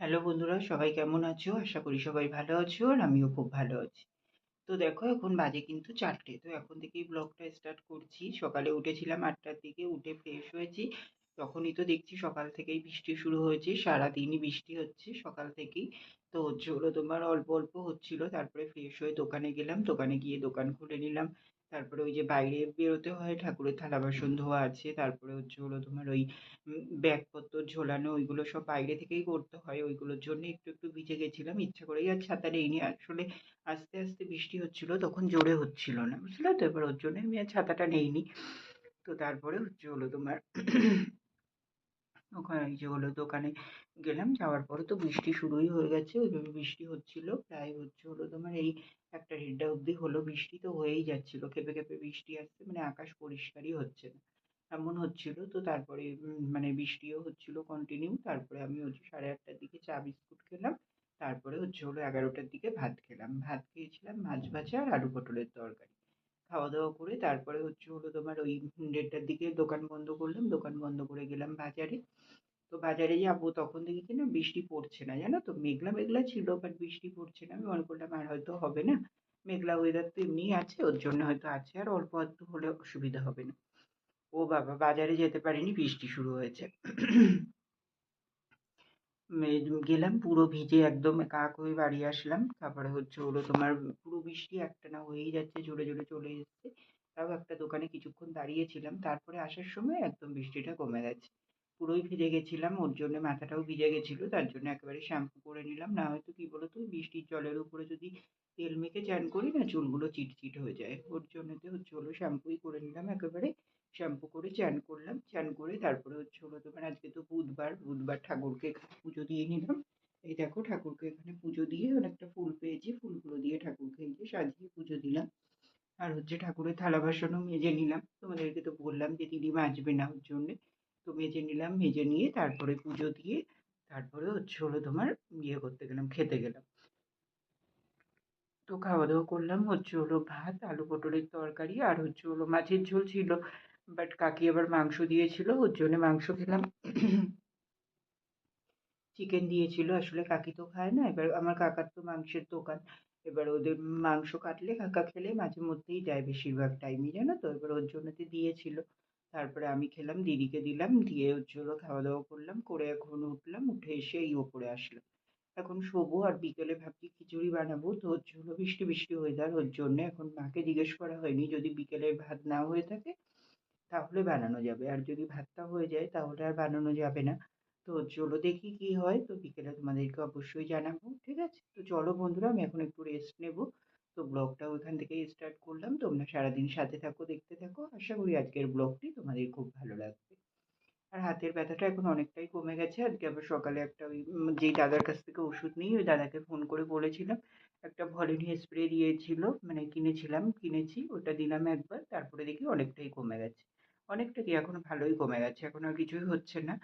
Hello বন্ধুরা সবাই কেমন আছো? আশা করি সবাই ভালো আছো আর আমিও খুব ভালো আছি। তো দেখো এখন বাজে কিন্তু চারটে তো এখন থেকেই ব্লগটা স্টার্ট করছি। সকালে উঠেছিলাম আটটার দিকে উঠে ফ্রেশ হয়েছি। তখনই তো দেখছি সকাল থেকেই বৃষ্টি শুরু হয়েছে। সারাদিনই বৃষ্টি হচ্ছে সকাল থেকেই। তো হচ্ছে হলো তোমার অল্প, অল্প হচ্ছিল। তারপরে ফ্রেশ হয়ে দোকানে গেলাম। দোকানে গিয়ে দোকান খুলে নিলাম। তারপরে ওই যে বাইরে বেরোতে হয় ঠাকুরের থালা বাসন ধোয়া আছে। তারপরে হচ্ছে হলো তোমার ওই ব্যাগপত্র ঝোলানো ওইগুলো সব বাইরে থেকেই করতে হয়। ওইগুলোর জন্য একটু, একটু ভিজে গেছিলাম। ইচ্ছা করেই আর ছাতা নিইনি আসলে আস্তে, আস্তে বৃষ্টি হচ্ছিল তখন জোরে হচ্ছিল না। বুঝলে তো? এবার ওর জন্য আমি আর ছাতাটা নিইনি তো তারপরে হচ্ছে হলো তোমার ওখানে যে হলো দোকানে গেলাম। যাওয়ার পরে তো বৃষ্টি শুরুই হয়ে গেছে। ওইভাবে বৃষ্টি হচ্ছিল। প্রায় হচ্ছে হলো তোমার এই ১টা ১.৫টা অব্দি হলো। বৃষ্টি তো হয়েই যাচ্ছিল। খেপে, খেপে বৃষ্টি আসছে। মানে আকাশ পরিষ্কারই হচ্ছে না। এমন হচ্ছিল। তো তারপরে মানে বৃষ্টিও হচ্ছিল কন্টিনিউ। তারপরে আমি হচ্ছে 8:30টার দিকে চা বিস্কুট খেলাম। তারপরে হচ্ছে হলো 11টার দিকে ভাত খেলাম। ভাত খেয়েছিলাম মাছ ভাজা আর আলু পটলের তরকারি। খাওয়া-দাওয়া করে তারপরে হচ্ছে হলো তোমার ওই 1:30টার দিকে দোকান বন্ধ করলাম। দোকান বন্ধ করে গেলাম বাজারে। তো বাজারে যাব তখন দেখি কি না বৃষ্টি পড়ছে না। জানো তো? মেঘলা, মেঘলা ছিল বাট বৃষ্টি পড়ছে না। আমি মনে করলাম আর হয়তো হবে না। মেঘলা ওয়েদার তো এমনিই আছে। ওর জন্য হয়তো আছে আর অল্প আধটু হলে অসুবিধা হবে না। ও বাবা! বাজারে যেতে পারিনি বৃষ্টি শুরু হয়েছে। গেলাম পুরো ভিজে একদম কাক হয়ে বাড়ি আসলাম। তারপরে হচ্ছে হলো তোমার পুরো বৃষ্টি একটানা হয়েই যাচ্ছে জোরে, জোরে চলে এসছে। তাও একটা দোকানে কিছুক্ষণ দাঁড়িয়েছিলাম। তারপরে আসার সময় একদম বৃষ্টিটা কমে গেছে। পুরোই ভিজে গেছিলাম। ওর জন্য মাথাটাও ভিজে গেছিল। তার জন্য একেবারে শ্যাম্পু করে নিলাম। না হয়তো কি বলো বৃষ্টির জলের উপরে যদি তেল মেখে চান করি না চুলগুলো চিটচিট হয়ে যায়। ওর জন্যতে হচ্ছে হলো শ্যাম্পুই করে নিলাম একেবারে। শ্যাম্পু করে চান করলাম। চান করে তারপরে হচ্ছে হলো তোমার আজকে তো বুধবার, বুধবার ঠাকুরকে পুজো দিয়ে নিলাম। এই দেখো ঠাকুরকে এখানে পুজো দিয়ে অনেকটা ফুল পেয়েছি। ফুলগুলো দিয়ে ঠাকুরকে এই যে সাজিয়ে পুজো দিলাম। আর হচ্ছে ঠাকুরের থালা বাসনও মেজে নিলাম। তোমাদেরকে তো বললাম যে দিদি মাজবে না ওর জন্যে। তো মেজে নিলাম। মেজে নিয়ে তারপরে পুজো দিয়ে তারপরে হচ্ছে হলো তোমার ইয়ে করতে গেলাম, খেতে গেলাম। তো খাওয়া-দাওয়া করলাম হচ্ছে হলো ভাত, আলু পটলের তরকারি আর হচ্ছে হলো মাছের ঝোল ছিল। বাট কাকি আবার মাংস দিয়েছিল ওর জন্যে মাংস খেলাম। চিকেন দিয়েছিল। আসলে কাকি তো খায় না। এবার আমার কাকার তো মাংসের দোকান। এবার ওদের মাংস কাটলে কাকা খেলে মাঝে মধ্যেই দেয় বেশিরভাগ টাইমই জানো তো? এবার ওর জন্যতে দিয়েছিল। তারপরে আমি খেলাম, দিদিকে দিলাম। দিয়ে ওর জন্য খাওয়া-দাওয়া করলাম। করে এখন উঠলাম। উঠে এসে এই ওপরে আসলাম। এখন শোবো আর বিকেলে ভাবছি খিচুড়ি বানাবো। তো ওর জন্য বৃষ্টি, বৃষ্টি ওয়েদার ওর জন্য এখন মাকে জিজ্ঞেস করা হয়নি। যদি বিকেলে ভাত না হয়ে থাকে তাহলে বানানো যাবে। আর যদি ভাতটা হয়ে যায় তাহলে আর বানানো যাবে না। তো চলো দেখি কি হয়। তো বিকেলে তোমাদেরকে অবশ্যই জানাব। ঠিক আছে? তো চলো বন্ধুরা আমি এখন একটু রেস্ট নেব। তো ব্লগটাও এখান থেকেই স্টার্ট করলাম। তোমরা সারাদিন সাথে থাকো, দেখতে থাকো। আশা করি আজকের ব্লগটি তোমাদের খুব ভালো লাগবে। আর হাতের ব্যথাটা এখন অনেকটাই কমে গেছে। আজকে আবার সকালে একটা ওই যেই দাদার কাছ থেকে ওষুধ নিই ওই দাদাকে ফোন করে বলেছিলাম। একটা ভলিনি স্প্রে দিয়েছিল মানে কিনেছিলাম, কিনেছি। ওটা দিলাম একবার। তারপরে দেখি অনেকটাই কমে গেছে। অনেকটা কি এখন ভালোই কমে গেছে। এখন আর কিছুই হচ্ছে না।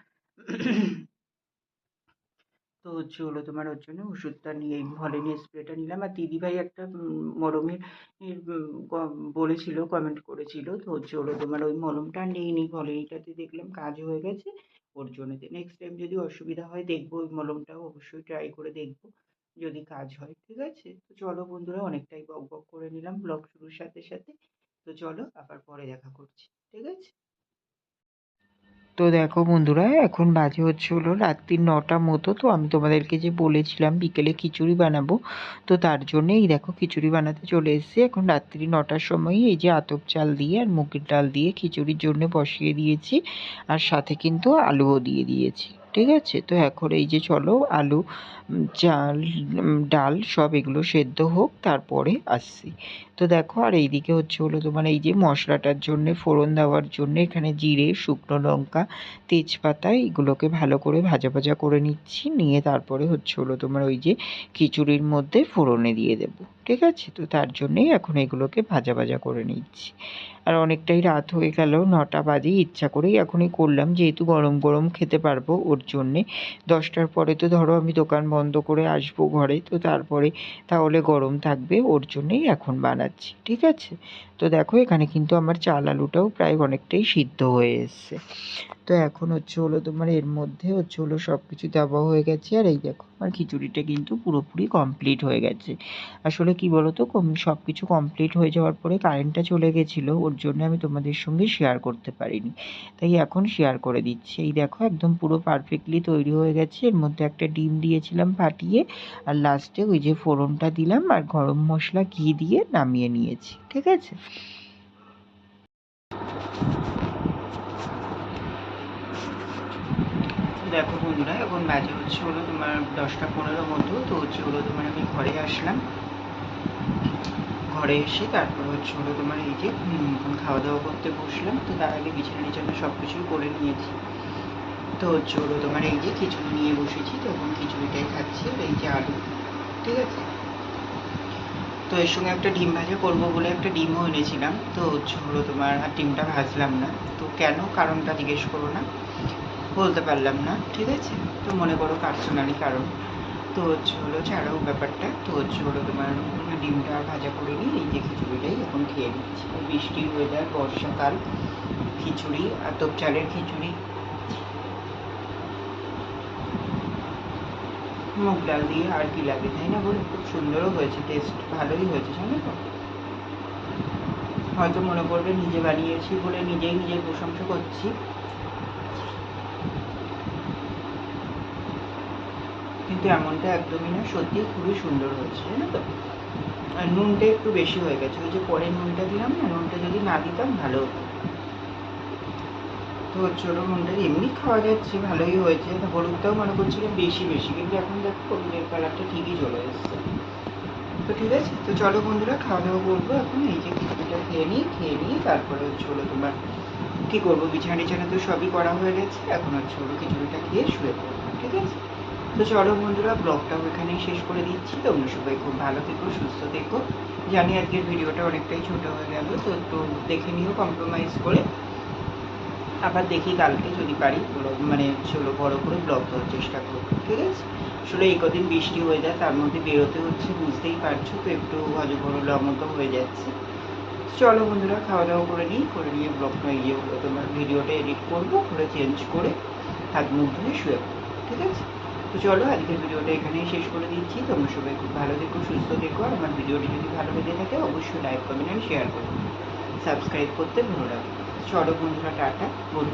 তো হচ্ছে হলো তোমার ওর জন্য ওষুধটা নিয়ে ভলিনি স্প্রেটা নিলাম। আর দিদিভাই একটা মলমের বলেছিল, কমেন্ট করেছিল। তো হচ্ছে হলো তোমার ওই মলমটা আর নেইনি। ভলিনিটাতে দেখলাম কাজ হয়ে গেছে। ওর জন্যতে নেক্সট টাইম যদি অসুবিধা হয় দেখব ওই মলমটাও অবশ্যই ট্রাই করে দেখব। যদি কাজ হয়। ঠিক আছে? তো চলো বন্ধুরা অনেকটাই বকবক করে নিলাম ব্লগ শুরুর সাথে, সাথে। তো চলো আবার পরে দেখা করছি। ঠিক আছে? তো দেখো বন্ধুরা এখন বাজে হচ্ছে হলো রাত্রি ৯টা মতো। তো আমি তোমাদেরকে যে বলেছিলাম বিকেলে খিচুড়ি বানাবো। তো তার জন্যে এই দেখো খিচুড়ি বানাতে চলে এসেছি। এখন রাত্রি নটার সময়ই এই যে আতপ চাল দিয়ে আর মুগের ডাল দিয়ে খিচুড়ির জন্য বসিয়ে দিয়েছি। আর সাথে কিন্তু আলুও দিয়ে দিয়েছি। ঠিক আছে? তো এখন এই যে চলো আলু, চাল, ডাল সব এগুলো সেদ্ধ হোক তারপরে আসছি। তো দেখো আর এইদিকে হচ্ছে হলো তোমার এই যে মশলাটার জন্যে ফোড়ন দেওয়ার জন্যে এখানে জিরে, শুকনো লঙ্কা, তেজপাতা এগুলোকে ভালো করে ভাজা, ভাজা করে নিচ্ছি। নিয়ে তারপরে হচ্ছে হলো তোমার ওই যে খিচুড়ির মধ্যে ফোড়নে দিয়ে দেবো। ঠিক আছে? তো তার জন্যেই এখন এগুলোকে ভাজা, ভাজা করে নিচ্ছি। আর অনেকটাই রাত হয়ে গেল ৯টা বাজেই ইচ্ছা করেই এখনই করলাম যেহেতু গরম, গরম খেতে পারব ওর জন্যে। ১০টার পরে তো ধরো আমি দোকান বন্ধ করে আসব ঘরে। তো তারপরে তাহলে গরম থাকবে ওর জন্যেই এখন বানাচ্ছি। ঠিক আছে? তো দেখো এখানে কিন্তু আমার চাল আলুটাও প্রায় অনেকটাই সিদ্ধ হয়ে এসছে। তো এখন হচ্ছে হলো তোমার এর মধ্যে হচ্ছে হলো সব কিছু দেওয়া হয়ে গেছে। আর এই দেখো, আমার খিচুড়িটা কিন্তু পুরোপুরি কমপ্লিট হয়ে গেছে। আসলে কি বলো তো সব কিছু কমপ্লিট হয়ে যাওয়ার পরে কারেন্টটা চলে গেছিল, ওর জন্য আমি তোমাদের সঙ্গে শেয়ার করতে পারিনি। তাই এখন শেয়ার করে দিচ্ছি। এই দেখো, একদম পুরো পারফেক্টলি তৈরি হয়ে গেছে। এর মধ্যে একটা ডিম দিয়েছিলাম ফাটিয়ে, আর লাস্টে ওই যে ফোড়নটা দিলাম, আর গরম মশলা ঘি দিয়ে নামিয়ে নিয়েছি। ঠিক আছে? দেখো বন্ধুরা, এখন বাজে হচ্ছে হলো তোমার দশটা পনেরো মতো তো হচ্ছে হলো তোমার আমি ঘরে আসলাম। ঘরে এসে তারপর হচ্ছে হলো তোমার এই যে খাওয়া দাওয়া করতে বসলাম, তো তার আগে বিছানা টিছানা সব কিছুই করে নিয়েছি। তো হচ্ছে হলো তোমার এই যে খিচুড়ি নিয়ে বসেছি, তো এখন খিচুড়িটাই খাচ্ছি এই যে আলু, ঠিক আছে? তো এর সঙ্গে একটা ডিম ভাজা করব বলে একটা ডিমও এনেছিলাম, তো হচ্ছে হলো তোমার আর ডিমটা ভাজলাম না। তো কেন কারণটা জিজ্ঞেস করো না। বলতে পারলাম না, ঠিক আছে? তো মনে করো পার্সোনালি কারণ তো হচ্ছে হলো ছাড়াও ব্যাপারটা তো হচ্ছে হলো তোমার ডিমটা ভাজা করে নিই এই যে খিচুড়িটাই এখন খেয়ে নিচ্ছি। বৃষ্টির ওয়েদার বর্ষাকাল, খিচুড়ি আর আতপ চালের খিচুড়ি। মুগ ডাল দিয়ে আর কি লাগে, তাই না বলে? খুব সুন্দরও হয়েছে টেস্ট ভালোই হয়েছে, জানো তো? হয়তো মনে করবে নিজে বানিয়েছি বলে নিজেই নিজের প্রশংসা করছি। কিন্তু এমনটা একদমই না সত্যি খুবই সুন্দর হয়েছে জানো তো? আর নুনটা একটু বেশি হয়ে গেছে, ওই যে পরে নুনটা দিলাম না, নুনটা যদি না দিতাম ভালো হতো। তো ওটা নুনটা এমনি খাওয়া যাচ্ছে, ভালোই হয়েছে। হলুদটাও মনে করছিলাম বেশি বেশি, কিন্তু এখন দেখো হলুদের কালারটা ঠিকই চলে এসছে। তো ঠিক আছে, তো চলো বন্ধুরা, খাওয়া দাওয়া করব এখন। এই যে খিচুড়িটা খেয়ে নিই, খেয়ে নিয়ে তারপরে হচ্ছে হলো তোমার কী করব, বিছানা টিছানা তো সবই করা হয়ে গেছে, এখন হচ্ছে হলো খিচুড়িটা খেয়ে শুয়ে পড়ব। তো চলো বন্ধুরা ব্লগটাও এখানেই শেষ করে দিচ্ছি। তোমরা সবাই খুব ভালো থেকো, সুস্থ থেকো। জানি আজকের ভিডিওটা অনেকটাই ছোট হয়ে গেল, তো একটু দেখে নিও কম্প্রোমাইজ করে। আবার দেখি কালকে যদি পারি মানে হলো বড় করে ব্লগ দেওয়ার চেষ্টা করব, ঠিক আছে? আসলে এই কদিন বৃষ্টি হয়ে যায়, তার মধ্যে বেরোতে হচ্ছে, বুঝতেই পারছ, তো একটু হজ হজবরলা মতো হয়ে যাচ্ছে। চলো বন্ধুরা, খাওয়া দাওয়া করে নিই, করে নিয়ে ব্লগটা ইয়ে হলো তোমার ভিডিওটা এডিট করব করে চেঞ্জ করে হাত মুখ ধুয়ে শুয়ে পড়ব, ঠিক আছে? তো চলো, আজকের ভিডিওটা এখানেই শেষ করে দিচ্ছি। তোমরা সবাই খুব ভালো দেখো সুস্থ দেখো আর আমার ভিডিওটি যদি ভালো লেগে থাকে, অবশ্যই লাইক কমেন্ট আর শেয়ার করো। সাবস্ক্রাইব করতে ভুলো না। চলো বন্ধুরা, টাটা গুড